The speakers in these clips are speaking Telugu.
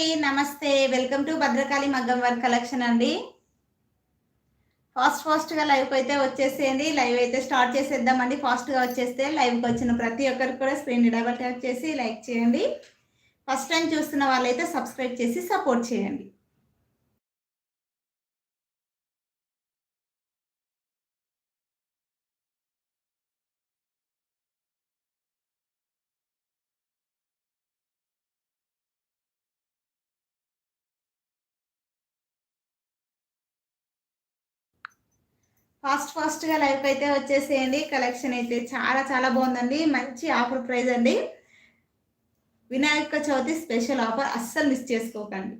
అండి నమస్తే. వెల్కమ్ టు భద్రకాళి మగ్గం వర్క్ కలెక్షన్ అండి. ఫాస్ట్ ఫాస్ట్గా లైవ్కి అయితే వచ్చేసేయండి. లైవ్ అయితే స్టార్ట్ చేసేద్దామండి. ఫాస్ట్గా వచ్చేస్తే లైవ్కి వచ్చిన ప్రతి ఒక్కరికి కూడా స్క్రీన్ డబల్ ట్యాప్ చేసి లైక్ చేయండి. ఫస్ట్ టైం చూస్తున్న వాళ్ళైతే సబ్స్క్రైబ్ చేసి సపోర్ట్ చేయండి. ఫాస్ట్ ఫాస్ట్గా లైఫ్ అయితే వచ్చేసేయండి. కలెక్షన్ అయితే చాలా చాలా బాగుందండి. మంచి ఆఫర్ ప్రైజ్ అండి. వినాయక చవితి స్పెషల్ ఆఫర్ అస్సలు మిస్ చేసుకోకండి.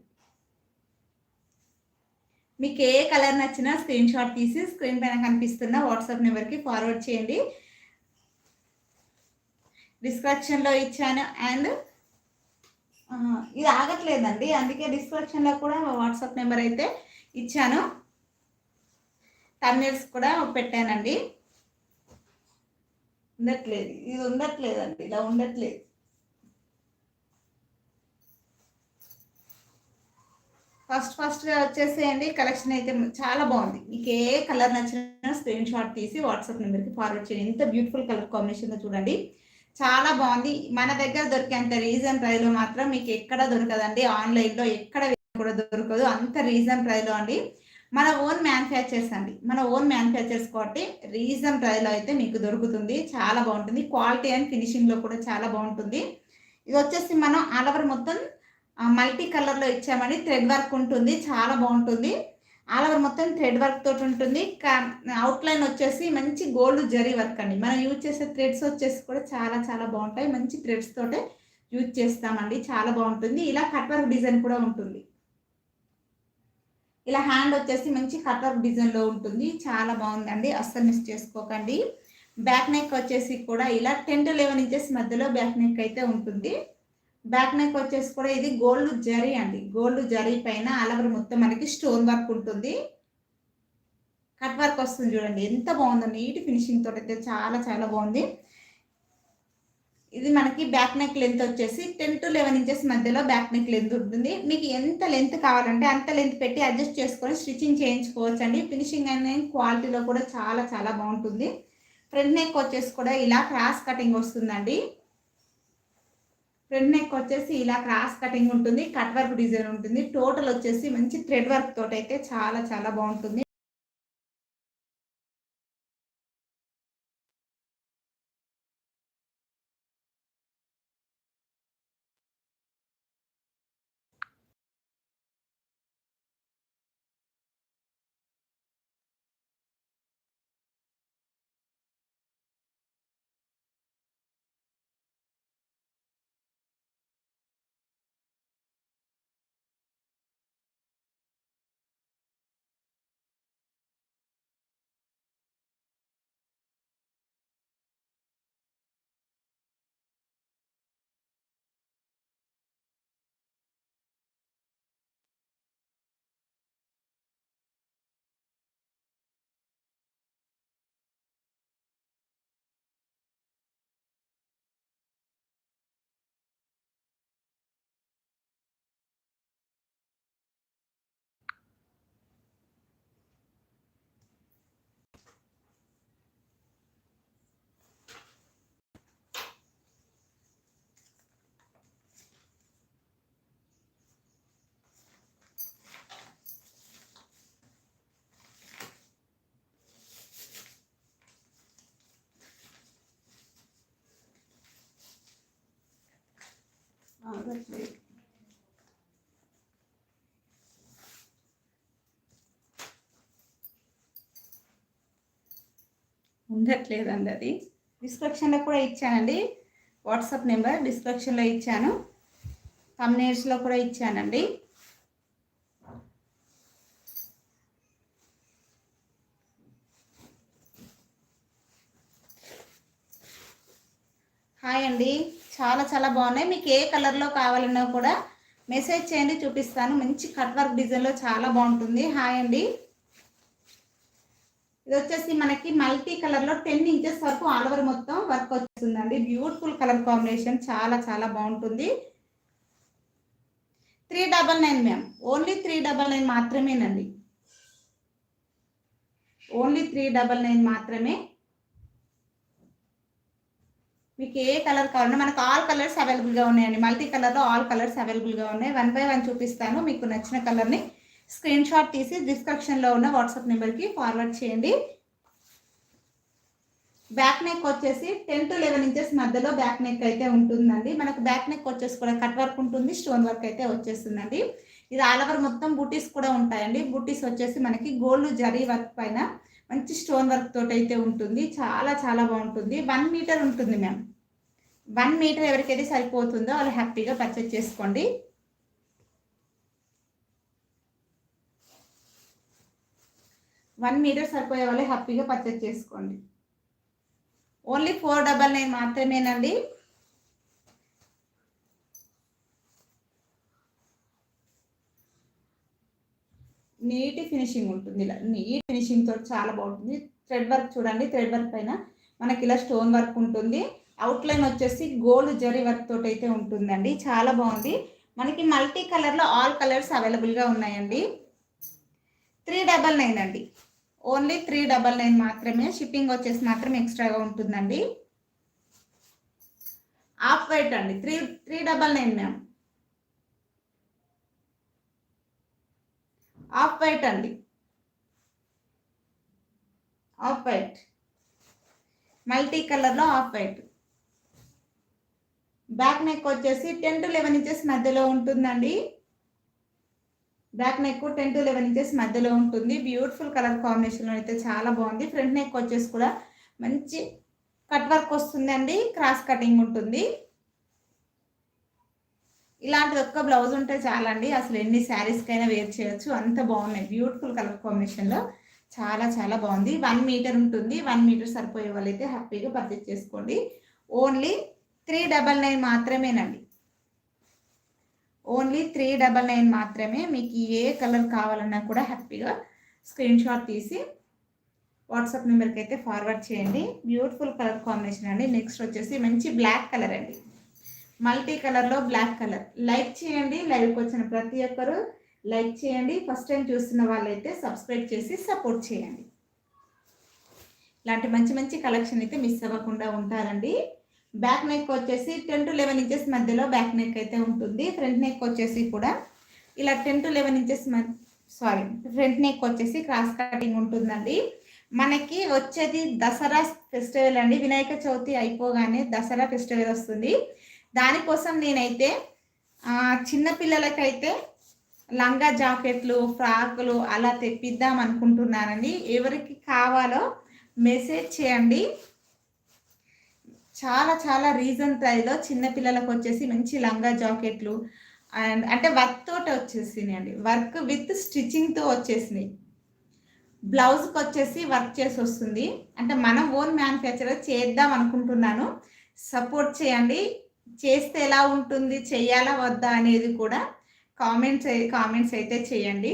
మీకు ఏ కలర్ నచ్చినా స్క్రీన్ షాట్ తీసి స్క్రీన్ పైన కనిపిస్తున్న వాట్సాప్ నెంబర్కి ఫార్వర్డ్ చేయండి. డిస్క్రిప్షన్లో ఇచ్చాను అండ్ ఇది ఆగట్లేదండి. అందుకే డిస్క్రిప్షన్లో కూడా వాట్సాప్ నెంబర్ అయితే ఇచ్చాను. టర్మినల్స్ కూడా పెట్టానండి. ఉండట్లేదు. ఇది ఉండట్లేదండి. ఇలా ఉండట్లేదు. ఫస్ట్ ఫస్ట్గా వచ్చేసేయండి. కలెక్షన్ అయితే చాలా బాగుంది. మీకు ఏ కలర్ నచ్చినా స్క్రీన్ షాట్ తీసి వాట్సాప్ నెంబర్కి ఫార్వర్డ్ చేయండి. ఎంత బ్యూటిఫుల్ కలర్ కాంబినేషన్లో చూడండి. చాలా బాగుంది. మన దగ్గర దొరికేంత రీజన్ ప్రైస్లో మాత్రం మీకు ఎక్కడ దొరకదండి. ఆన్లైన్లో ఎక్కడ కూడా దొరకదు. అంత రీజన్ ప్రైస్లో అండి. మన ఓన్ మ్యానుఫ్యాక్చర్స్ అండి. మన ఓన్ మ్యానుఫ్యాక్చర్స్ కాబట్టి రీజన్ ప్రైస్లో అయితే మీకు దొరుకుతుంది. చాలా బాగుంటుంది. క్వాలిటీ అండ్ ఫినిషింగ్లో కూడా చాలా బాగుంటుంది. ఇది వచ్చేసి మనం ఆల్ ఓవర్ మొత్తం మల్టీ కలర్లో ఇచ్చామని థ్రెడ్ వర్క్ ఉంటుంది. చాలా బాగుంటుంది. ఆల్ ఓవర్ మొత్తం థ్రెడ్ వర్క్ తోటి ఉంటుంది. అవుట్లైన్ వచ్చేసి మంచి గోల్డ్ జరీ వర్క్ అండి. మనం యూజ్ చేసే థ్రెడ్స్ వచ్చేసి కూడా చాలా చాలా బాగుంటాయి. మంచి థ్రెడ్స్ తోటే యూజ్ చేస్తామండి. చాలా బాగుంటుంది. ఇలా కట్ వర్క్ డిజైన్ కూడా ఉంటుంది. ఇలా హ్యాండ్ వచ్చేసి మంచి కట్ వర్క్ డిజైన్లో ఉంటుంది. చాలా బాగుందండి. అస్సలు మిస్ చేసుకోకండి. బ్యాక్ నెక్ వచ్చేసి కూడా ఇలా టెన్ టు లెవెన్ ఇంచెస్ మధ్యలో బ్యాక్ నెక్ అయితే ఉంటుంది. బ్యాక్ నెక్ వచ్చేసి కూడా ఇది గోల్డ్ జరీ అండి. గోల్డ్ జరీ పైన అలవర్ మొత్తం మనకి స్టోన్ వర్క్ ఉంటుంది. కట్ వర్క్ వస్తుంది చూడండి. ఎంత బాగుందో. నీట్ ఫినిషింగ్ తోటి అయితే చాలా చాలా బాగుంది. ఇది మనకి బ్యాక్ నెక్ లెంత్ వచ్చేసి టెన్ టు లెవెన్ ఇంచెస్ మధ్యలో బ్యాక్ నెక్ లెంత్ ఉంటుంది. మీకు ఎంత లెంత్ కావాలంటే అంత లెంత్ పెట్టి అడ్జస్ట్ చేసుకొని స్టిచ్చింగ్ చేయించుకోవచ్చు అండి ఫినిషింగ్ అనే క్వాలిటీలో కూడా చాలా చాలా బాగుంటుంది. ఫ్రంట్ నెక్ వచ్చేసి కూడా ఇలా క్రాస్ కటింగ్ వస్తుందండి. ఫ్రంట్ నెక్ వచ్చేసి ఇలా క్రాస్ కటింగ్ ఉంటుంది. కట్ వర్క్ డిజైన్ ఉంటుంది. టోటల్ వచ్చేసి మంచి థ్రెడ్ వర్క్ తోటైతే అయితే చాలా చాలా బాగుంటుంది. ఉండట్లేదండి అది. డిస్క్రిప్షన్లో కూడా ఇచ్చానండి. వాట్సాప్ నెంబర్ డిస్క్రిప్షన్లో ఇచ్చాను. కమ్యూనిటీస్లో కూడా ఇచ్చానండి హాయ్ అండి చాలా చాలా బాగున్నాయి. మీకు ఏ కలర్లో కావాలన్నా కూడా మెసేజ్ చేయండి చూపిస్తాను. మంచి కట్ వర్క్ డిజైన్లో చాలా బాగుంటుంది. హాయ్ అండి. ఇది వచ్చేసి మనకి మల్టీ కలర్లో టెన్ ఇంచెస్ వరకు ఆల్ ఓవర్ మొత్తం వర్క్ వస్తుందండి. Beautiful colour combination. చాలా చాలా బాగుంటుంది. Three double nine ma'am. Only three double nine మాత్రమేనండి. ఓన్లీ త్రీ డబల్ నైన్ మాత్రమే. మీకు ఏ కలర్ కావాలన్నా మనకు ఆల్ కలర్స్ అవైలబుల్గా ఉన్నాయండి. మల్టీ కలర్లో ఆల్ కలర్స్ అవైలబుల్గా ఉన్నాయి. వన్ బై వన్ చూపిస్తాను. మీకు నచ్చిన కలర్ని స్క్రీన్ షాట్ తీసి డిస్క్రిప్షన్లో ఉన్న వాట్సాప్ నెంబర్కి ఫార్వర్డ్ చేయండి. బ్యాక్ నెక్ వచ్చేసి టెన్ టు లెవెన్ ఇంచెస్ మధ్యలో బ్యాక్ నెక్ అయితే ఉంటుందండి. మనకు బ్యాక్ నెక్ వచ్చేసి కూడా కట్ వర్క్ ఉంటుంది స్టోన్ వర్క్ అయితే వచ్చేస్తుందండి. ఇది ఆల్ ఓవర్ మొత్తం బూటీస్ కూడా ఉంటాయండి. బూటీస్ వచ్చేసి మనకి గోల్డ్ జరీ వర్క్ పైన మంచి స్టోన్ వర్క్ తోటి అయితే ఉంటుంది. చాలా చాలా బాగుంటుంది. వన్ మీటర్ ఉంటుంది మ్యామ్. వన్ మీటర్ ఎవరికైతే సరిపోతుందో వాళ్ళు హ్యాపీగా పర్చేజ్ చేసుకోండి. వన్ మీటర్ సరిపోయే వాళ్ళు హ్యాపీగా పర్చేజ్ చేసుకోండి. ఓన్లీ ఫోర్ డబల్ నైన్ మాత్రమేనండి. నీట్ ఫినిషింగ్ ఉంటుంది. ఇలా నీట్ ఫినిషింగ్ తోటి చాలా బాగుంటుంది. థ్రెడ్ వర్క్ చూడండి. థ్రెడ్ వర్క్ పైన మనకి ఇలా స్టోన్ వర్క్ ఉంటుంది. అవుట్లైన్ వచ్చేసి గోల్డ్ జరీ వర్క్ తోటి అయితే ఉంటుందండి. చాలా బాగుంది. మనకి మల్టీ కలర్లో ఆల్ కలర్స్ అవైలబుల్గా ఉన్నాయండి. త్రీ డబల్ నైన్ అండి. ఓన్లీ త్రీ డబల్ నైన్ మాత్రమే. షిప్పింగ్ వచ్చేసి మాత్రం ఎక్స్ట్రాగా ఉంటుందండి. ఆఫ్ వైట్ అండి. Three three double nine ma'am. Off white అండి. Off white. మల్టీ కలర్లో ఆఫ్ వైట్. బ్యాక్ నెక్ వచ్చేసి టెన్ టు లెవెన్ ఇంచెస్ మధ్యలో ఉంటుందండి. Back neck ten to eleven inches మధ్యలో ఉంటుంది. బ్యూటిఫుల్ కలర్ కాంబినేషన్లో అయితే చాలా బాగుంది. ఫ్రంట్ నెక్ వచ్చేసి కూడా మంచి కట్ వర్క్ వస్తుందండి. క్రాస్ కటింగ్ ఉంటుంది. ఇలాంటి ఒక్క బ్లౌజ్ ఉంటే చాలండి. అసలు ఎన్ని శారీస్కైనా వేర్ చేయొచ్చు. అంత బాగున్నాయి. బ్యూటిఫుల్ కలర్ కాంబినేషన్లో చాలా చాలా బాగుంది. వన్ మీటర్ ఉంటుంది. వన్ మీటర్ సరిపోయే వాళ్ళైతే హ్యాపీగా పర్చేస్ చేసుకోండి. ఓన్లీ త్రీ డబల్ నైన్ మాత్రమేనండి. ఓన్లీ త్రీ డబల్ నైన్ మాత్రమే. మీకు ఏ కలర్ కావాలన్నా కూడా హ్యాపీగా స్క్రీన్ షాట్ తీసి వాట్సాప్ నెంబర్కి అయితే ఫార్వర్డ్ చేయండి. బ్యూటిఫుల్ కలర్ కాంబినేషన్ అండి. నెక్స్ట్ వచ్చేసి మంచి బ్లాక్ కలర్ అండి. మల్టీ కలర్లో బ్లాక్ కలర్. లైక్ చేయండి లైవ్కి వచ్చిన ప్రతి ఒక్కరు లైక్ చేయండి. ఫస్ట్ టైం చూస్తున్న వాళ్ళైతే సబ్స్క్రైబ్ చేసి సపోర్ట్ చేయండి. ఇలాంటి మంచి మంచి కలెక్షన్ అయితే మిస్ అవ్వకుండా ఉంటారండి. బ్యాక్ నెక్ వచ్చేసి టెన్ టు లెవెన్ ఇంచెస్ మధ్యలో బ్యాక్ నెక్ అయితే ఉంటుంది. ఫ్రంట్ నెక్ వచ్చేసి కూడా ఇలా ten to eleven inches sorry front neck వచ్చేసి క్రాస్ కటింగ్ ఉంటుందండి. మనకి వచ్చేది దసరా ఫెస్టివల్ అండి. వినాయక చవితి అయిపోగానే దసరా ఫెస్టివల్ వస్తుంది. దానికోసం నేనైతే చిన్నపిల్లలకైతే లంగా జాకెట్లు ఫ్రాకులు అలా తెప్పిద్దాం అనుకుంటున్నానండి. ఎవరికి కావాలో మెసేజ్ చేయండి. చాలా చాలా రీజన్ ప్రైస్లో చిన్నపిల్లలకు వచ్చేసి మంచి లంగా జాకెట్లు అండ్ అంటే వర్క్ తోటి వచ్చేసినాయి అండి వర్క్ విత్ స్టిచ్చింగ్తో వచ్చేసినాయి. బ్లౌజ్కి వచ్చేసి వర్క్ చేసి వస్తుంది. అంటే మనం ఓన్ మ్యానుఫ్యాక్చర్ చేద్దాం అనుకుంటున్నాను. సపోర్ట్ చేయండి. చేస్తే ఎలా ఉంటుంది చేయాలా వద్దా అనేది కూడా కామెంట్స్ కామెంట్స్ అయితే చేయండి.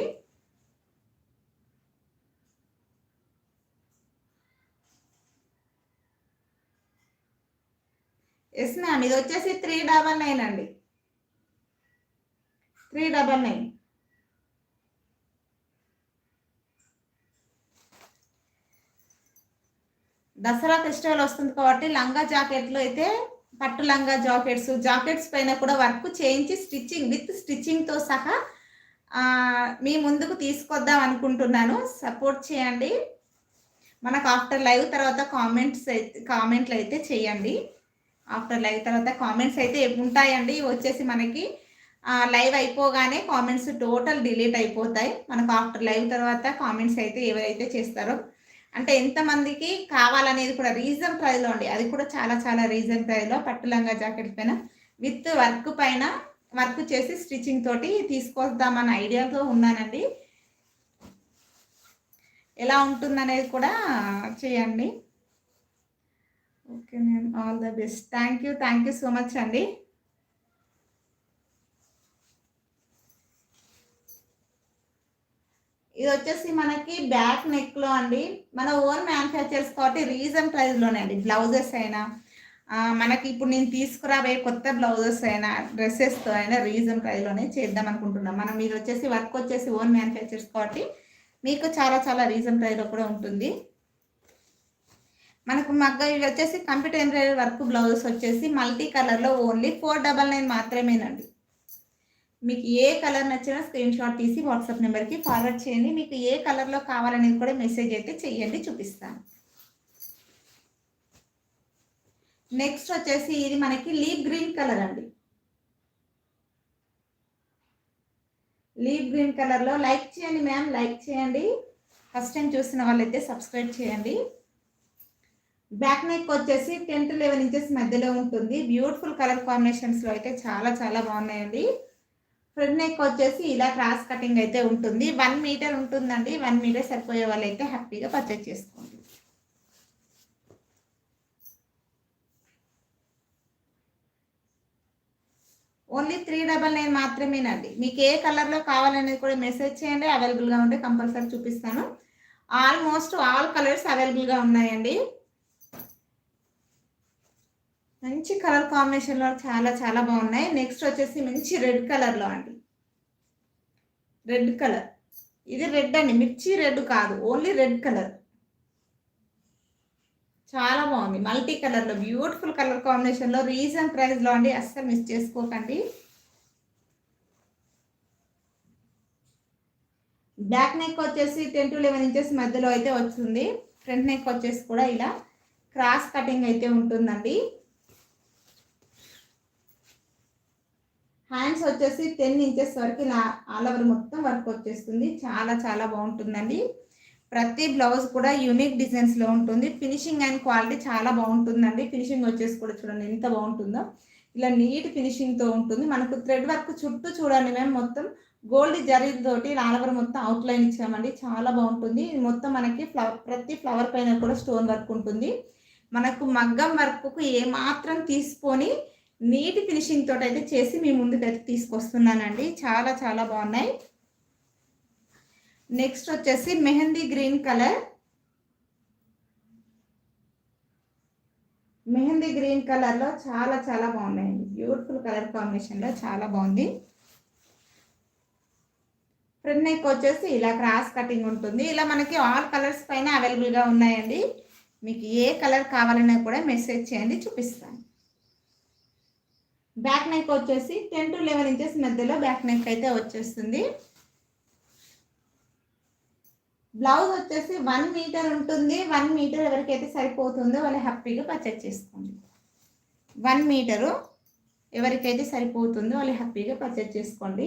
ఎస్ మ్యామ్ ఇది వచ్చేసి త్రీ డబల్ నైన్ అండి. Three double nine Dasara festival వస్తుంది కాబట్టి లంగా జాకెట్లు అయితే పట్టు లంగా జాకెట్స్ జాకెట్స్ పైన కూడా వర్క్ చేయించి స్టిచ్చింగ్ విత్ స్టిచ్చింగ్తో సహా మీ ముందుకు తీసుకొద్దాం అనుకుంటున్నాను. సపోర్ట్ చేయండి. మనకు ఆఫ్టర్ లైవ్ తర్వాత కామెంట్స్ అయితే కామెంట్లు అయితే చేయండి. ఆఫ్టర్ లైవ్ తర్వాత కామెంట్స్ అయితే ఉంటాయండి. వచ్చేసి మనకి లైవ్ అయిపోగానే కామెంట్స్ టోటల్ డిలీట్ అయిపోతాయి. మనకు ఆఫ్టర్ లైవ్ తర్వాత కామెంట్స్ అయితే ఎవరైతే చేస్తారో అంటే ఎంతమందికి కావాలనేది కూడా రీజన్ ప్రైజ్లో అండి అది కూడా చాలా చాలా రీజన్ ప్రైజ్లో పట్టు లంగా జాకెట్ పైన విత్ వర్క్ పైన వర్క్ చేసి స్టిచ్చింగ్ తోటి తీసుకొద్దామన్న ఐడియాతో ఉన్నానండి. ఎలా ఉంటుందనేది కూడా చేయండి. Okay ma'am all the best thank you thank you so much అండి. ఇది వచ్చేసి మనకి బ్యాక్ నెక్లో అండి. మన ఓన్ మ్యానుఫ్యాక్చర్స్ కాబట్టి రీజన్ ప్రైస్లోనే అండి. బ్లౌజెస్ అయినా మనకి ఇప్పుడు నేను తీసుకురాబోయే కొత్త బ్లౌజెస్ అయినా డ్రెస్సెస్తో అయినా రీజన్ ప్రైస్లోనే చేద్దాం అనుకుంటున్నాం. మనం మీరు వచ్చేసి వర్క్ వచ్చేసి ఓన్ మ్యానుఫ్యాక్చర్స్ కాబట్టి మీకు చాలా చాలా రీజన్ ప్రైస్లో కూడా ఉంటుంది. మనకు మగ్గ ఇవి వచ్చేసి కంప్యూటర్ ఎంబ్రాయిడరీ వర్క్ బ్లౌజెస్ వచ్చేసి మల్టీ కలర్లో ఓన్లీ ఫోర్ డబల్ నైన్ మాత్రమేనండి. మీకు ఏ కలర్ నచ్చినా స్క్రీన్ షాట్ తీసి వాట్సాప్ నెంబర్కి ఫార్వర్డ్ చేయండి. మీకు ఏ కలర్లో కావాలనేది కూడా మెసేజ్ అయితే చెయ్యండి చూపిస్తాను. నెక్స్ట్ వచ్చేసి ఇది మనకి లీప్ గ్రీన్ కలర్ అండి. లీప్ గ్రీన్ కలర్లో లైక్ చేయండి మ్యామ్ లైక్ చేయండి. ఫస్ట్ టైం చూసిన వాళ్ళైతే సబ్స్క్రైబ్ చేయండి. బ్యాక్ నెక్ వచ్చేసి టెన్ టు లెవెన్ ఇంచెస్ మధ్యలో ఉంటుంది. బ్యూటిఫుల్ కలర్ కాంబినేషన్స్లో అయితే చాలా చాలా బాగున్నాయండి. ఫ్రంట్ నెక్ వచ్చేసి ఇలా క్రాస్ కటింగ్ అయితే ఉంటుంది. వన్ మీటర్ ఉంటుందండి. వన్ మీటర్ సరిపోయే వాళ్ళు అయితే హ్యాపీగా పర్చేజ్ చేసుకోండి. ఓన్లీ త్రీ డబల్ నైన్ మాత్రమేనండి. మీకు ఏ కలర్లో కావాలనేది కూడా మెసేజ్ చేయండి. అవైలబుల్గా ఉంటే కంపల్సరీ చూపిస్తాను. ఆల్మోస్ట్ ఆల్ కలర్స్ అవైలబుల్గా ఉన్నాయండి. మంచి కలర్ కాంబినేషన్లో చాలా చాలా బాగున్నాయి. నెక్స్ట్ వచ్చేసి మంచి రెడ్ కలర్లో అండి. Red colour. ఇది రెడ్ అండి. మిర్చి రెడ్ కాదు. Only red colour. చాలా బాగుంది. మల్టీ కలర్లో బ్యూటిఫుల్ కలర్ కాంబినేషన్లో రీజన్ ప్రైస్లో అండి. అస్సలు మిస్ చేసుకోకండి. బ్యాక్ నెక్ వచ్చేసి టెన్ టు లెవెన్ ఇంచెస్ మధ్యలో అయితే వస్తుంది. ఫ్రంట్ నెక్ వచ్చేసి కూడా ఇలా క్రాస్ కటింగ్ అయితే ఉంటుందండి. హ్యాండ్స్ వచ్చేసి టెన్ ఇంచెస్ వరకు ఇలా ఆల్ ఓవర్ మొత్తం వర్క్ వచ్చేస్తుంది. చాలా చాలా బాగుంటుందండి. ప్రతి బ్లౌజ్ కూడా యూనిక్ డిజైన్స్లో ఉంటుంది. ఫినిషింగ్ అండ్ క్వాలిటీ చాలా బాగుంటుందండి. ఫినిషింగ్ వచ్చేసి కూడా చూడండి ఎంత బాగుంటుందో. ఇలా నీట్ ఫినిషింగ్తో ఉంటుంది. మనకు థ్రెడ్ వర్క్ చుట్టూ చూడండి మేము మొత్తం గోల్డ్ జరీ తోటి ఆల్ ఓవర్ మొత్తం అవుట్లైన్ ఇచ్చామండి. చాలా బాగుంటుంది. మొత్తం మనకి ఫ్లవర్ ప్రతి ఫ్లవర్ పైన కూడా స్టోన్ వర్క్ ఉంటుంది. మనకు మగ్గం వర్క్కు ఏమాత్రం తీసుకొని నీటి ఫినిషింగ్ తోటి అయితే చేసి మీ ముందుకైతే తీసుకొస్తున్నానండి. చాలా చాలా బాగున్నాయి. నెక్స్ట్ వచ్చేసి mehndi green colour mehndi green కలర్లో చాలా చాలా బాగున్నాయండి. బ్యూటిఫుల్ కలర్ కాంబినేషన్లో చాలా బాగుంది. ఫ్రంట్ నెక్ వచ్చేసి ఇలా క్రాస్ కటింగ్ ఉంటుంది. ఇలా మనకి ఆల్ కలర్స్ పైన అవైలబుల్గా ఉన్నాయండి. మీకు ఏ కలర్ కావాలన్నా కూడా మెసేజ్ చేయండి చూపిస్తాను. బ్యాక్ నెక్ వచ్చేసి టెన్ టు లెవెన్ ఇంచెస్ మధ్యలో బ్యాక్ నెక్ అయితే వచ్చేస్తుంది. బ్లౌజ్ వచ్చేసి వన్ మీటర్ ఉంటుంది. వన్ మీటర్ ఎవరికైతే సరిపోతుందో వాళ్ళు హ్యాపీగా పర్చేజ్ చేసుకోండి. వన్ మీటరు ఎవరికైతే సరిపోతుందో వాళ్ళు హ్యాపీగా పర్చేజ్ చేసుకోండి.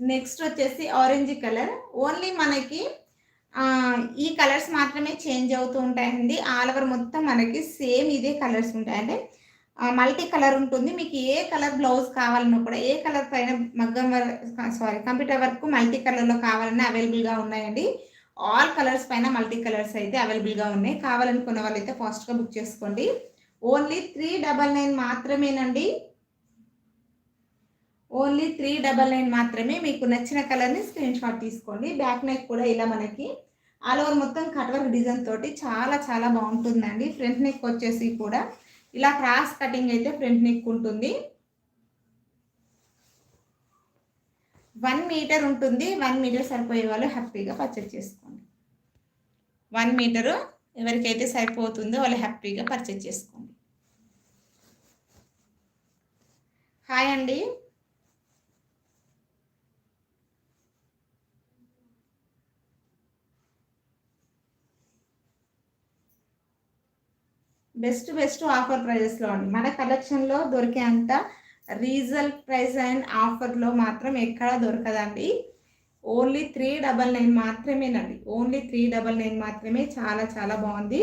నెక్స్ట్ వచ్చేసి ఆరెంజ్ కలర్. ఓన్లీ మనకి ఈ కలర్స్ మాత్రమే చేంజ్ అవుతూ ఉంటాయండి. ఆల్ ఓవర్ మొత్తం మనకి సేమ్ ఇదే కలర్స్ ఉంటాయండి. మల్టీ కలర్ ఉంటుంది. మీకు ఏ కలర్ బ్లౌజ్ కావాలన్నా కూడా ఏ కలర్ పైన మగ్గం work sorry computer work multi కలర్లో కావాలన్నా అవైలబుల్గా ఉన్నాయండి. ఆల్ కలర్స్ పైన మల్టీ కలర్స్ అయితే అవైలబుల్గా ఉన్నాయి. కావాలనుకున్న వాళ్ళు అయితే ఫాస్ట్గా బుక్ చేసుకోండి. ఓన్లీ త్రీ డబల్ నైన్ మాత్రమేనండి. ఓన్లీ త్రీ డబల్ నైన్ మాత్రమే మీకు నచ్చిన కలర్ని స్క్రీన్ షాట్ తీసుకోండి. బ్యాక్ నెక్ కూడా ఇలా మనకి ఆల్ ఓవర్ మొత్తం కట్ వర్క్ డిజైన్ తోటి చాలా చాలా బాగుంటుందండి. ఫ్రంట్ నెక్ వచ్చేసి కూడా ఇలా క్రాస్ కటింగ్ అయితే ఫ్రంట్ నెక్ ఉంటుంది. వన్ మీటర్ ఉంటుంది. వన్ మీటర్ సరిపోయే వాళ్ళు హ్యాపీగా పర్చేజ్ చేసుకోండి. వన్ మీటరు ఎవరికైతే సరిపోతుందో వాళ్ళు హ్యాపీగా పర్చేజ్ చేసుకోండి. హాయ్ అండి. బెస్ట్ బెస్ట్ ఆఫర్ ప్రైజెస్లో ఉంది మన కలెక్షన్లో దొరికే అంత రీజల్ ప్రైస్ అండ్ ఆఫర్లో మాత్రం ఎక్కడా దొరకదండి. ఓన్లీ త్రీ డబల్ నైన్ మాత్రమేనండి. ఓన్లీ త్రీ డబల్ నైన్ మాత్రమే చాలా చాలా బాగుంది.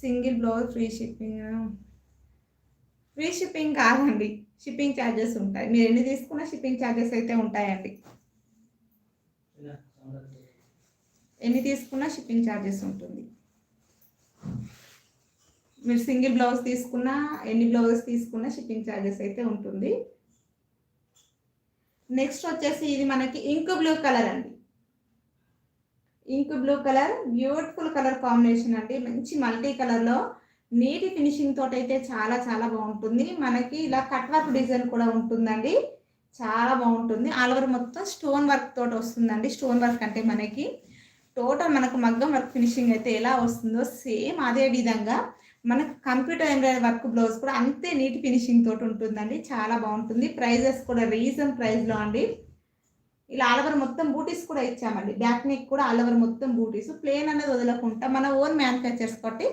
Single blouse free shipping. Free shipping కాదండి. షిప్పింగ్ ఛార్జెస్ ఉంటాయి. మీరు ఎన్ని తీసుకున్నా షిప్పింగ్ ఛార్జెస్ అయితే ఉంటాయండి. ఎన్ని తీసుకున్నా షిప్పింగ్ ఛార్జెస్ ఉంటుంది. మీరు సింగిల్ బ్లౌజ్ తీసుకున్నా ఎన్ని బ్లౌజెస్ తీసుకున్నా షిప్పింగ్ ఛార్జెస్ అయితే ఉంటుంది. నెక్స్ట్ వచ్చేసి ఇది మనకి ఇంక్ బ్లూ కలర్ అండి. Ink blue colour beautiful colour combination అండి. మంచి మల్టీ కలర్లో నీటి ఫినిషింగ్ తోటి అయితే చాలా చాలా బాగుంటుంది. మనకి ఇలా కట్ వర్క్ డిజైన్ కూడా ఉంటుందండి. చాలా బాగుంటుంది. ఆల్ ఓవర్ మొత్తం స్టోన్ వర్క్ తోటి వస్తుందండి. స్టోన్ వర్క్ అంటే మనకి టోటల్ మనకు మగ్గం వర్క్ ఫినిషింగ్ అయితే ఎలా వస్తుందో సేమ్ అదే విధంగా మనకు కంప్యూటర్ ఎంబ్రాయిడరీ వర్క్ బ్లౌజ్ కూడా అంతే నీట్ ఫినిషింగ్ తోటి ఉంటుందండి. చాలా బాగుంటుంది. ప్రైజెస్ కూడా రీజన్ ప్రైస్లో అండి. ఇలా ఆల్ ఓవర్ మొత్తం బూటీస్ కూడా ఇచ్చామండి. బ్యాక్ నెక్ కూడా ఆల్ ఓవర్ మొత్తం బూటీస్. ప్లేన్ అనేది వదలకుండా మన ఓన్ మ్యానుఫ్యాక్చర్స్ కాబట్టి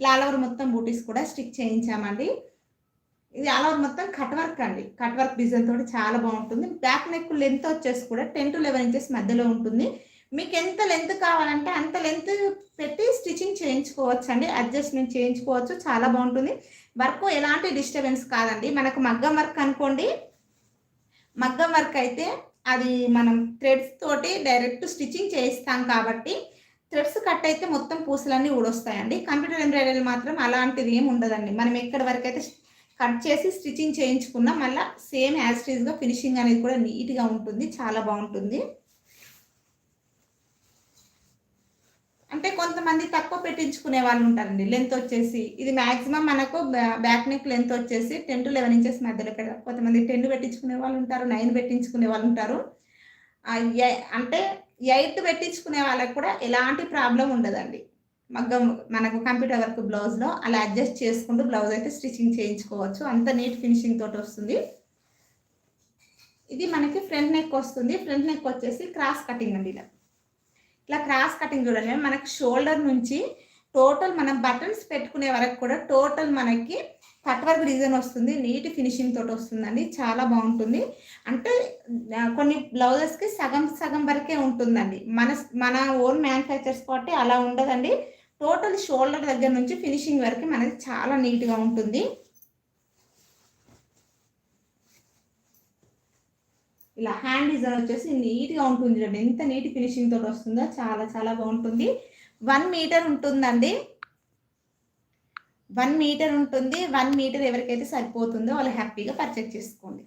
ఇలా ఆల్ ఓవర్ మొత్తం బూటీస్ కూడా స్టిక్ చేయించామండి. ఇది ఆల్ ఓవర్ మొత్తం కట్ వర్క్ అండి. కట్ వర్క్ డిజైన్ తోటి చాలా బాగుంటుంది. బ్యాక్ నెక్ లెంత్ వచ్చేసి కూడా టెన్ టు లెవెన్ ఇంచెస్ మధ్యలో ఉంటుంది. మీకు ఎంత లెంత్ కావాలంటే అంత లెంత్ పెట్టి స్టిచ్చింగ్ చేయించుకోవచ్చు అండి అడ్జస్ట్మెంట్ చేయించుకోవచ్చు. చాలా బాగుంటుంది. వర్క్ ఎలాంటి డిస్టర్బెన్స్ కాదండి. మనకు మగ్గం వర్క్ అనుకోండి. మగ్గం వర్క్ అయితే అది మనం థ్రెడ్స్ తోటి డైరెక్ట్ స్టిచ్చింగ్ చేయిస్తాం కాబట్టి థ్రెడ్స్ కట్ అయితే మొత్తం పూసలన్నీ ఊడొస్తాయండి. కంప్యూటర్ ఎంబ్రాయిడరీ మాత్రం అలాంటిది ఏమి ఉండదండి. మనం ఎక్కడి వరకు అయితే కట్ చేసి స్టిచ్చింగ్ చేయించుకున్నా మళ్ళీ సేమ్ యాజ్ టీజ్గా ఫినిషింగ్ అనేది కూడా నీట్గా ఉంటుంది. చాలా బాగుంటుంది. అంటే కొంతమంది తక్కువ పెట్టించుకునే వాళ్ళు ఉంటారండి. లెంత్ వచ్చేసి ఇది మాక్సిమం మనకు బ్యాక్ నెక్ లెంత్ వచ్చేసి టెన్ టు లెవెన్ ఇంచెస్ మధ్యలో పెడతారు కొంతమంది టెన్ పెట్టించుకునే వాళ్ళు ఉంటారు నైన్ పెట్టించుకునే వాళ్ళు ఉంటారు. అంటే ఎయిత్ పెట్టించుకునే వాళ్ళకి కూడా ఎలాంటి ప్రాబ్లం ఉండదండి. మగ్గం మనకు కంప్యూటర్ వర్క్ బ్లౌజ్లో అలా అడ్జస్ట్ చేసుకుంటూ బ్లౌజ్ అయితే స్టిచ్చింగ్ చేయించుకోవచ్చు. అంత నీట్ ఫినిషింగ్ తోటి వస్తుంది. ఇది మనకి ఫ్రంట్ నెక్ వస్తుంది. ఫ్రంట్ నెక్ వచ్చేసి క్రాస్ కటింగ్ అండి ఇలా ఇలా క్రాస్ కటింగ్ చూడండి. మనకి షోల్డర్ నుంచి టోటల్ మనం బటన్స్ పెట్టుకునే వరకు కూడా టోటల్ మనకి కట్ వర్క్ డిజైన్ వస్తుంది. నీట్ ఫినిషింగ్ తోటి వస్తుందండి. చాలా బాగుంటుంది. అంటే కొన్ని బ్లౌజెస్కి సగం సగం వరకే ఉంటుందండి. మన మన ఓన్ మ్యానుఫ్యాక్చర్స్ కాబట్టి అలా ఉండదండి. టోటల్ షోల్డర్ దగ్గర నుంచి ఫినిషింగ్ వరకు మనకి చాలా నీట్గా ఉంటుంది. ఇలా హ్యాండ్ డిజైన్ వచ్చేసి నీట్గా ఉంటుంది చూడండి. ఎంత నీట్ ఫినిషింగ్ తోటి వస్తుందో చాలా చాలా బాగుంటుంది. వన్ మీటర్ ఉంటుందండి. వన్ మీటర్ ఉంటుంది. వన్ మీటర్ ఎవరికైతే సరిపోతుందో వాళ్ళు హ్యాపీగా పర్చేజ్ చేసుకోండి.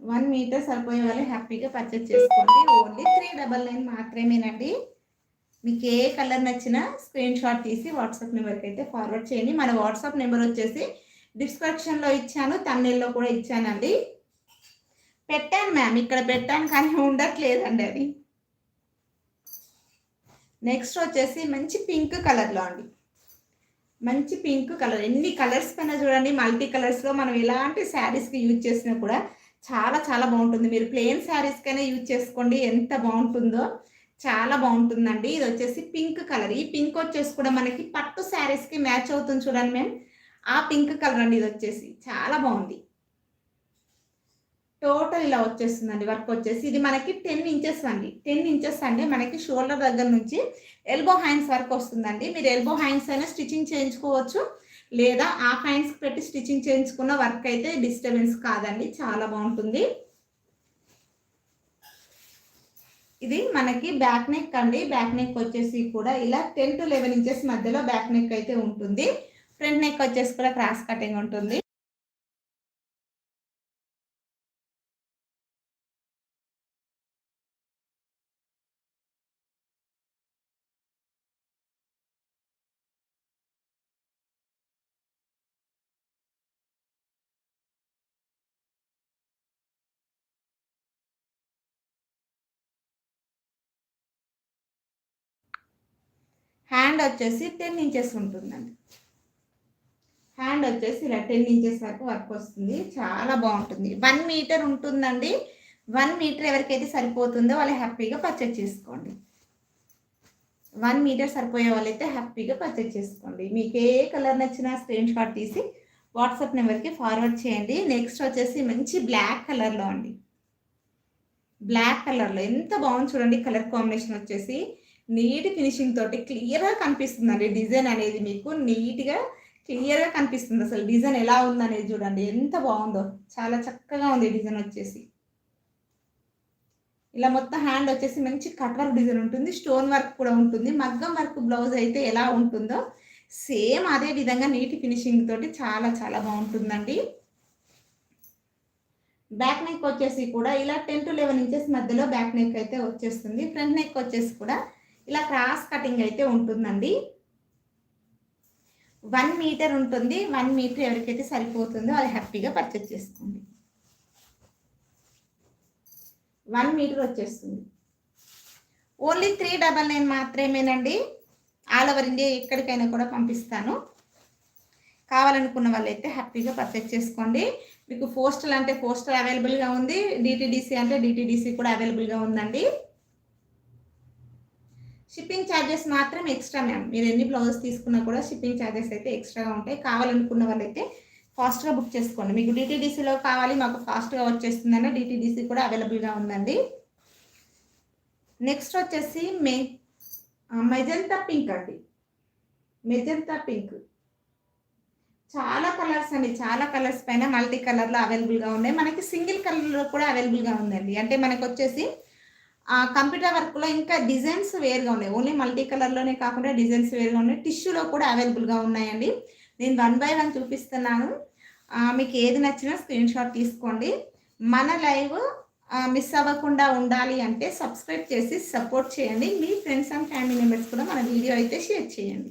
వన్ మీటర్ సరిపోయే వాళ్ళు హ్యాపీగా పర్చేజ్ చేసుకోండి. ఓన్లీ త్రీ డబల్ నైన్ మాత్రమేనండి. మీకు ఏ కలర్ నచ్చినా స్క్రీన్ షాట్ తీసి వాట్సాప్ నెంబర్కి అయితే ఫార్వర్డ్ చేయండి. మన వాట్సాప్ నెంబర్ వచ్చేసి డిస్క్రిప్షన్లో ఇచ్చాను తమిళ్ళో కూడా ఇచ్చానండి. పెట్టాను మ్యామ్ ఇక్కడ పెట్టాను కానీ ఉండట్లేదండి అది. నెక్స్ట్ వచ్చేసి మంచి పింక్ కలర్లో అండి. మంచి పింక్ కలర్ ఎన్ని కలర్స్ పైన చూడండి మల్టీ కలర్స్లో మనం ఎలాంటి శారీస్కి యూజ్ చేసినా కూడా చాలా చాలా బాగుంటుంది. మీరు ప్లెయిన్ శారీస్కైనా యూజ్ చేసుకోండి ఎంత బాగుంటుందో చాలా బాగుంటుందండి. ఇది వచ్చేసి పింక్ కలర్ ఈ పింక్ వచ్చేసి కూడా మనకి పట్టు శారీస్కి మ్యాచ్ అవుతుంది చూడండి మేము ఆ పింక్ కలర్ అండి ఇది వచ్చేసి. చాలా బాగుంది. టోటల్ ఇలా వచ్చేస్తుందండి వర్క్ వచ్చేసి. ఇది మనకి టెన్ ఇంచెస్ అండి. టెన్ ఇంచెస్ అంటే మనకి షోల్డర్ దగ్గర నుంచి ఎల్బో హ్యాండ్స్ వరకు వస్తుందండి. మీరు ఎల్బో హ్యాండ్స్ అయినా స్టిచ్చింగ్ చేయించుకోవచ్చు. లేదా ఆ హ్యాండ్స్ పెట్టి స్టిచ్చింగ్ చేయించుకున్న వర్క్ అయితే డిస్టర్బెన్స్ కాదండి. చాలా బాగుంటుంది. ఇది మనకి బ్యాక్ నెక్ అండి. బ్యాక్ నెక్ వచ్చేసి కూడా ఇలా టెన్ టు లెవెన్ ఇంచెస్ మధ్యలో బ్యాక్ నెక్ అయితే ఉంటుంది. ఫ్రంట్ నెక్ వచ్చేసి కూడా క్రాస్ కటింగ్ ఉంటుంది. హ్యాండ్ వచ్చేసి టెన్ ఇంచెస్ ఉంటుందండి. హ్యాండ్ వచ్చేసి ఇలా టెన్ ఇంచెస్ వరకు వర్క్ వస్తుంది. చాలా బాగుంటుంది. వన్ మీటర్ ఉంటుందండి. వన్ మీటర్ ఎవరికైతే సరిపోతుందో వాళ్ళు హ్యాపీగా పర్చేజ్ చేసుకోండి. వన్ మీటర్ సరిపోయే వాళ్ళైతే హ్యాపీగా పర్చేజ్ చేసుకోండి. మీకు ఏ కలర్ నచ్చినా స్క్రీన్ షాట్ తీసి వాట్సాప్ నెంబర్కి ఫార్వర్డ్ చేయండి. నెక్స్ట్ వచ్చేసి మంచి బ్లాక్ కలర్లో అండి. బ్లాక్ కలర్లో ఎంత బాగుంది చూడండి కలర్ కాంబినేషన్ వచ్చేసి. నీట్ ఫినిషింగ్ తోటి క్లియర్గా కనిపిస్తుందండి డిజైన్ అనేది మీకు. నీట్గా క్లియర్గా కనిపిస్తుంది అసలు డిజైన్ ఎలా ఉందనేది చూడండి. ఎంత బాగుందో. చాలా చక్కగా ఉంది డిజైన్ వచ్చేసి. ఇలా మొత్తం హ్యాండ్ వచ్చేసి మంచి కట్ వర్క్ డిజైన్ ఉంటుంది. స్టోన్ వర్క్ కూడా ఉంటుంది. మగ్గం వర్క్ బ్లౌజ్ అయితే ఎలా ఉంటుందో సేమ్ అదే విధంగా నీటి ఫినిషింగ్ తోటి చాలా చాలా బాగుంటుందండి. బ్యాక్ నెక్ వచ్చేసి కూడా ఇలా టెన్ టు లెవెన్ ఇంచెస్ మధ్యలో బ్యాక్ నెక్ అయితే వచ్చేస్తుంది. ఫ్రంట్ నెక్ వచ్చేసి కూడా ఇలా క్రాస్ కటింగ్ అయితే ఉంటుందండి. వన్ మీటర్ ఉంటుంది వన్ మీటర్ ఎవరికైతే సరిపోతుందో అది హ్యాపీగా పర్చేస్ చేసుకోండి. వన్ మీటర్ వచ్చేస్తుంది. ఓన్లీ త్రీ డబల్ నైన్ మాత్రమేనండి. ఆల్ ఓవర్ ఇండియా ఎక్కడికైనా కూడా పంపిస్తాను. కావాలనుకున్న వాళ్ళైతే హ్యాపీగా పర్చేస్ చేసుకోండి. మీకు పోస్టల్ అంటే పోస్టల్ అవైలబుల్గా ఉంది డిటీడీసీ అంటే డిటీడీసీ కూడా అవైలబుల్గా ఉందండి. షిప్పింగ్ ఛార్జెస్ మాత్రం ఎక్స్ట్రా మ్యామ్ మీరు ఎన్ని బ్లౌజెస్ తీసుకున్నా కూడా షిప్పింగ్ ఛార్జెస్ అయితే ఎక్స్ట్రాగా ఉంటాయి. కావాలనుకున్న వాళ్ళైతే ఫాస్ట్గా బుక్ చేసుకోండి. మీకు డిటీడీసీలో కావాలి మాకు ఫాస్ట్గా వచ్చేస్తుందన్న డిటీడీసీ కూడా అవైలబుల్గా ఉందండి. నెక్స్ట్ వచ్చేసి మే మెజంతా పింక్ అండి. మెజంతా పింక్ చాలా కలర్స్ అండి. చాలా కలర్స్ పైన మల్టీ కలర్లో అవైలబుల్గా ఉన్నాయి. మనకి సింగిల్ కలర్లో కూడా అవైలబుల్గా ఉందండి. అంటే మనకు వచ్చేసి కంప్యూటర్ వర్క్లో ఇంకా డిజైన్స్ వేరుగా ఉన్నాయి. ఓన్లీ మల్టీ కలర్లోనే కాకుండా డిజైన్స్ వేరుగా ఉన్నాయి. టిష్యూలో కూడా అవైలబుల్గా ఉన్నాయండి. నేను వన్ బై వన్ చూపిస్తున్నాను. మీకు ఏది నచ్చినా స్క్రీన్ షాట్ తీసుకోండి. మన లైవ్ మిస్ అవ్వకుండా ఉండాలి అంటే సబ్స్క్రైబ్ చేసి సపోర్ట్ చేయండి. మీ ఫ్రెండ్స్ అండ్ ఫ్యామిలీ మెంబర్స్ కూడా మన వీడియో అయితే షేర్ చేయండి.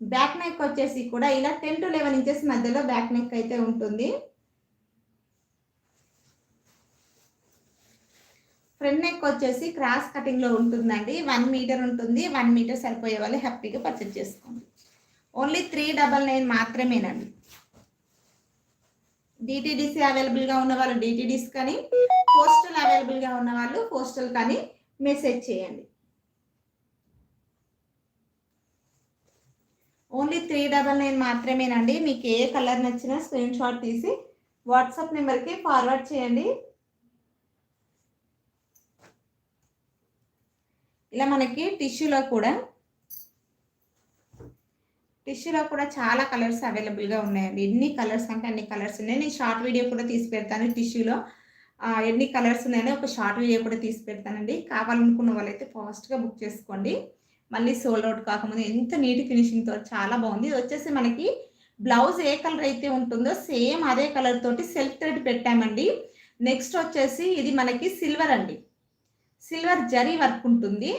బ్యాక్ నెక్ వచ్చేసి కూడా ఇలా టెన్ టు లెవెన్ ఇంచెస్ మధ్యలో బ్యాక్ నెక్ అయితే ఉంటుంది. ఫ్రంట్ నెక్ వచ్చేసి క్రాస్ కటింగ్లో ఉంటుందండి. వన్ మీటర్ ఉంటుంది. వన్ మీటర్ సరిపోయే వాళ్ళు హ్యాపీగా పర్చేజ్ చేసుకోండి. ఓన్లీ త్రీ డబల్ నైన్ మాత్రమేనండి. డిటీడీసీ అవైలబుల్గా ఉన్న వాళ్ళు డిటీడీస్ కానీ పోస్టల్ అవైలబుల్గా ఉన్న వాళ్ళు పోస్టల్ కానీ మెసేజ్ చేయండి. ఓన్లీ త్రీ డబల్ నైన్ మాత్రమేనండి. మీకు ఏ కలర్ నచ్చినా స్క్రీన్ షాట్ తీసి వాట్సాప్ నెంబర్కి ఫార్వర్డ్ చేయండి. ఇలా మనకి టిష్యూలో కూడా టిష్యూలో కూడా చాలా కలర్స్ అవైలబుల్గా ఉన్నాయండి. ఎన్ని కలర్స్ అంటే అన్ని కలర్స్ ఉన్నాయి. నేను షార్ట్ వీడియో కూడా తీసి పెడతాను టిష్యూలో. ఎన్ని కలర్స్ ఉన్నాయని ఒక షార్ట్ వీడియో కూడా తీసి పెడతానండి. కావాలనుకున్న వాళ్ళైతే ఫాస్ట్గా బుక్ చేసుకోండి. మళ్ళీ సోల్డ్ అవుట్ కాకముందు ఎంత నీట్ ఫినిషింగ్తో చాలా బాగుంది. ఇది వచ్చేసి మనకి బ్లౌజ్ ఏ కలర్ అయితే ఉంటుందో సేమ్ అదే కలర్ తోటి సెల్ఫ్ థ్రెడ్ పెట్టామండి. నెక్స్ట్ వచ్చేసి ఇది మనకి సిల్వర్ అండి. సిల్వర్ జరీ వర్క్ ఉంటుంది.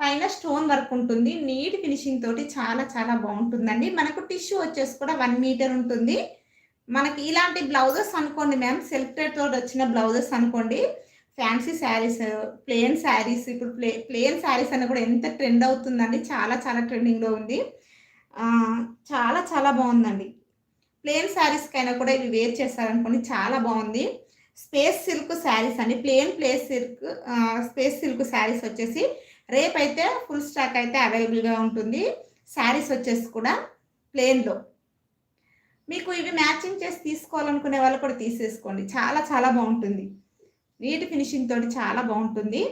పైన స్టోన్ వర్క్ ఉంటుంది. నీట్ ఫినిషింగ్ తోటి చాలా చాలా బాగుంటుందండి. మనకు టిష్యూ వచ్చేసి కూడా వన్ మీటర్ ఉంటుంది. మనకి ఇలాంటి బ్లౌజెస్ అనుకోండి మ్యామ్. సెల్ఫ్ తోటి వచ్చిన బ్లౌజెస్ అనుకోండి. ఫ్యాన్సీ శారీస్ ప్లేన్ శారీస్ ఇప్పుడు ప్లే ప్లెయిన్ శారీస్ అని కూడా ఎంత ట్రెండ్ అవుతుందండి. చాలా చాలా ట్రెండింగ్లో ఉంది. చాలా చాలా బాగుందండి. ప్లేన్ శారీస్కైనా కూడా ఇవి వేర్ చేస్తారనుకోండి చాలా బాగుంది. స్పేస్ సిల్క్ శారీస్ అండి plain place silk space silk sarees వచ్చేసి రేపైతే ఫుల్ స్టాక్ అయితే అవైలబుల్గా ఉంటుంది. శారీస్ వచ్చేసి కూడా ప్లేన్లో. మీకు ఇవి మ్యాచింగ్ చేసి తీసుకోవాలనుకునే వాళ్ళు కూడా తీసేసుకోండి. చాలా చాలా బాగుంటుంది. నీట్ ఫినిషింగ్ తోటి చాలా బాగుంటుంది.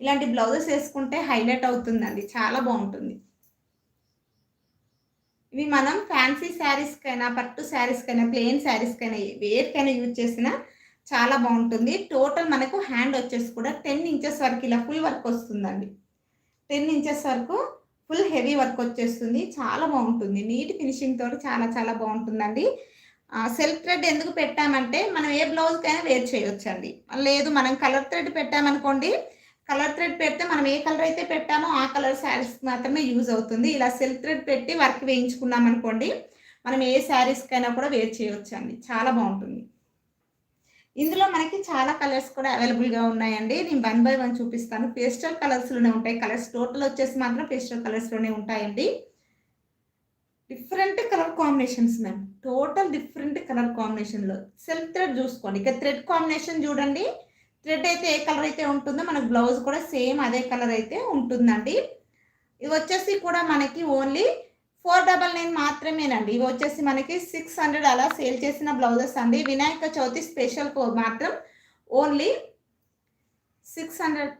ఇలాంటి బ్లౌజెస్ వేసుకుంటే హైలైట్ అవుతుందండి. చాలా బాగుంటుంది. ఇవి మనం ఫ్యాన్సీ శారీస్కైనా పట్టు శారీస్కైనా ప్లెయిన్ శారీస్కైనా వేరికైనా యూజ్ చేసినా చాలా బాగుంటుంది. టోటల్ మనకు హ్యాండ్ వచ్చేసి కూడా టెన్ ఇంచెస్ వరకు ఇలా ఫుల్ వర్క్ వస్తుందండి. టెన్ ఇంచెస్ వరకు ఫుల్ హెవీ వర్క్ వచ్చేస్తుంది. చాలా బాగుంటుంది. నీట్ ఫినిషింగ్ తోటి చాలా చాలా బాగుంటుందండి. సెల్ఫ్ థ్రెడ్ ఎందుకు పెట్టామంటే మనం ఏ బ్లౌజ్కైనా వేర్ చేయొచ్చండి. లేదు మనం కలర్ థ్రెడ్ పెట్టామనుకోండి కలర్ థ్రెడ్ పెడితే మనం ఏ కలర్ అయితే పెట్టామో ఆ కలర్ శారీస్ మాత్రమే యూజ్ అవుతుంది. ఇలా సిల్క్ థ్రెడ్ పెట్టి వర్క్ వేయించుకున్నాం అనుకోండి మనం ఏ శారీస్కైనా కూడా వేర్ చేయవచ్చు అండి చాలా బాగుంటుంది. ఇందులో మనకి చాలా కలర్స్ కూడా అవైలబుల్గా ఉన్నాయండి. నేను వన్ బై వన్ చూపిస్తాను. పేస్టల్ కలర్స్లోనే ఉంటాయి. కలర్స్ టోటల్ వచ్చేసి మాత్రం పేస్టల్ కలర్స్లోనే ఉంటాయండి. Different colour combinations ma'am. Total different colour కాంబినేషన్లో. సెల్ఫ్ థ్రెడ్ చూసుకోండి. ఇక థ్రెడ్ కాంబినేషన్ చూడండి. థ్రెడ్ అయితే ఏ కలర్ అయితే ఉంటుందో మనకు బ్లౌజ్ కూడా సేమ్ అదే కలర్ అయితే ఉంటుందండి. ఇవి వచ్చేసి కూడా మనకి ఓన్లీ ఫోర్ డబల్ నైన్ మాత్రమేనండి. ఇవి వచ్చేసి మనకి సిక్స్ హండ్రెడ్ అలా సేల్ చేసిన బ్లౌజెస్ అండి. వినాయక చవితి స్పెషల్ మాత్రం only six hundred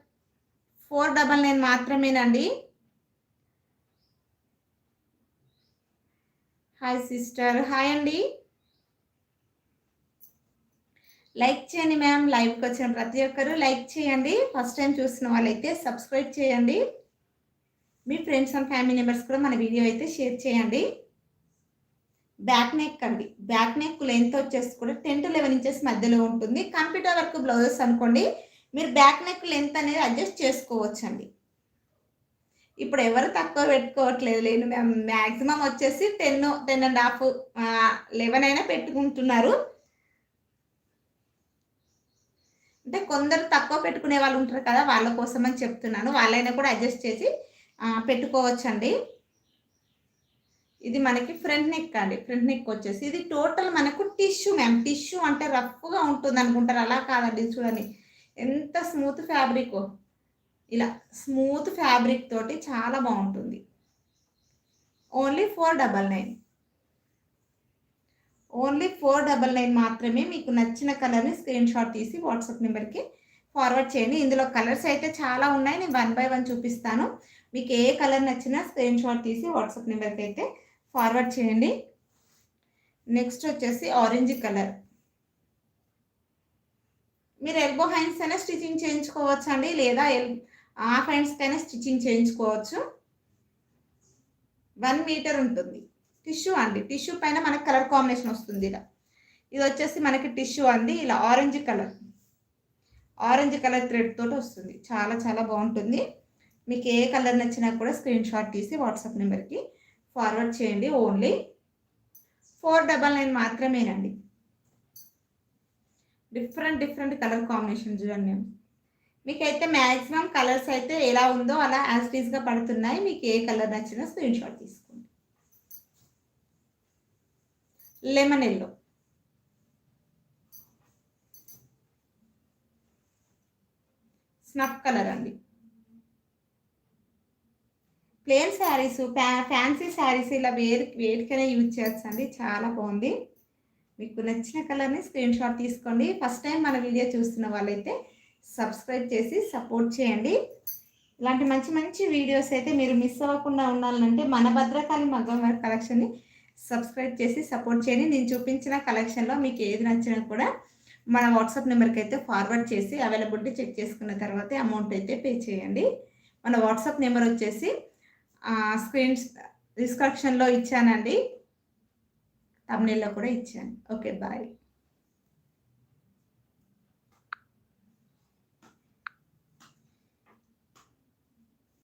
four double nine మాత్రమేనండి. హాయ్ సిస్టర్ హాయ్ అండి. లైక్ చేయండి మ్యామ్ లైవ్కి వచ్చిన ప్రతి ఒక్కరు లైక్ చేయండి. ఫస్ట్ టైం చూసిన వాళ్ళైతే సబ్స్క్రైబ్ చేయండి. మీ ఫ్రెండ్స్ అండ్ ఫ్యామిలీ మెంబర్స్ కూడా మన వీడియో అయితే షేర్ చేయండి. బ్యాక్ నెక్ అండి బ్యాక్ నెక్ లెంత్ వచ్చేసి కూడా టెన్ టు లెవెన్ ఇంచెస్ మధ్యలో ఉంటుంది. కంప్యూటర్ వర్క్ బ్లౌజెస్ అనుకోండి మీరు బ్యాక్ నెక్ లెంత్ అనేది అడ్జస్ట్ చేసుకోవచ్చు అండి ఇప్పుడు ఎవరు తక్కువ పెట్టుకోవట్లేదు లేను మ్యామ్. మ్యాక్సిమం వచ్చేసి ten ten and half eleven అయినా పెట్టుకుంటున్నారు. అంటే కొందరు తక్కువ పెట్టుకునే వాళ్ళు ఉంటారు కదా వాళ్ళ కోసం అని చెప్తున్నాను. వాళ్ళైనా కూడా అడ్జస్ట్ చేసి పెట్టుకోవచ్చండి. ఇది మనకి ఫ్రంట్ నెక్ అండి. ఫ్రంట్ నెక్ వచ్చేసి ఇది టోటల్ మనకు టిష్యూ మ్యామ్. టిష్యూ అంటే రఫ్గా ఉంటుంది అనుకుంటారు అలా కాదండి చూడండి. ఎంత స్మూత్ ఫ్యాబ్రిక్. ఇలా స్మూత్ ఫ్యాబ్రిక్ తోటి చాలా బాగుంటుంది. Only four double nine. Only four double nine మాత్రమే మీకు నచ్చిన కలర్ని స్క్రీన్ షాట్ తీసి వాట్సాప్ నెంబర్కి ఫార్వర్డ్ చేయండి. ఇందులో కలర్స్ అయితే చాలా ఉన్నాయి. నేను వన్ బై వన్ చూపిస్తాను. మీకు ఏ కలర్ నచ్చినా స్క్రీన్ షాట్ తీసి వాట్సాప్ నెంబర్కి అయితే ఫార్వర్డ్ చేయండి. నెక్స్ట్ వచ్చేసి ఆరెంజ్ కలర్. మీరు ఎల్బో హ్యాండ్స్ అయినా స్టిచ్చింగ్ చేయించుకోవచ్చు అండి లేదా ఎల్ హాఫ్ హ్యాండ్స్కైనా స్టిచ్చింగ్ చేయించుకోవచ్చు. వన్ మీటర్ ఉంటుంది. టిష్యూ అండి. టిష్యూ పైన మనకి కలర్ కాంబినేషన్ వస్తుంది ఇలా. ఇది వచ్చేసి మనకి టిష్యూ అండి. ఇలా orange colour. Orange colour thread తోటి వస్తుంది. చాలా చాలా బాగుంటుంది. మీకు ఏ కలర్ నచ్చినా కూడా స్క్రీన్ షాట్ తీసి వాట్సాప్ నెంబర్కి ఫార్వర్డ్ చేయండి ఓన్లీ. ఫోర్ డబల్ నైన్ మాత్రమేనండి. డిఫరెంట్ డిఫరెంట్ కలర్ కాంబినేషన్ చూడండి మీకైతే మ్యాక్సిమం కలర్స్ అయితే ఎలా ఉందో అలా యాజ్ టీజ్గా పడుతున్నాయి. మీకు ఏ కలర్ నచ్చినా స్క్రీన్ షాట్ తీసుకోండి. లెమన్ ఎల్లో స్నఫ్ కలర్ అండి. ప్లేన్ శారీస్ ఫ్యాన్సీ శారీస్ ఇలా వేరు వేడికనే యూజ్ చేయొచ్చు అండి. చాలా బాగుంది. మీకు నచ్చిన కలర్ని స్క్రీన్ షాట్ తీసుకోండి. ఫస్ట్ టైం మన వీడియో చూస్తున్న వాళ్ళైతే సబ్స్క్రైబ్ చేసి సపోర్ట్ చేయండి. ఇలాంటి మంచి మంచి వీడియోస్ అయితే మీరు మిస్ అవ్వకుండా ఉండాలంటే మన భద్రకాళి మగ్గం వర్క్ కలెక్షన్ని సబ్స్క్రైబ్ చేసి సపోర్ట్ చేయండి. నేను చూపించిన కలెక్షన్లో మీకు ఏది నచ్చినా కూడా మన వాట్సాప్ నెంబర్కి అయితే ఫార్వర్డ్ చేసి అవైలబిలిటీ చెక్ చేసుకున్న తర్వాతే అమౌంట్ అయితే పే చేయండి. మన వాట్సాప్ నెంబర్ వచ్చేసి స్క్రీన్ డిస్క్రిప్షన్లో ఇచ్చానండి. తమిళలో కూడా ఇచ్చాను. Okay bye.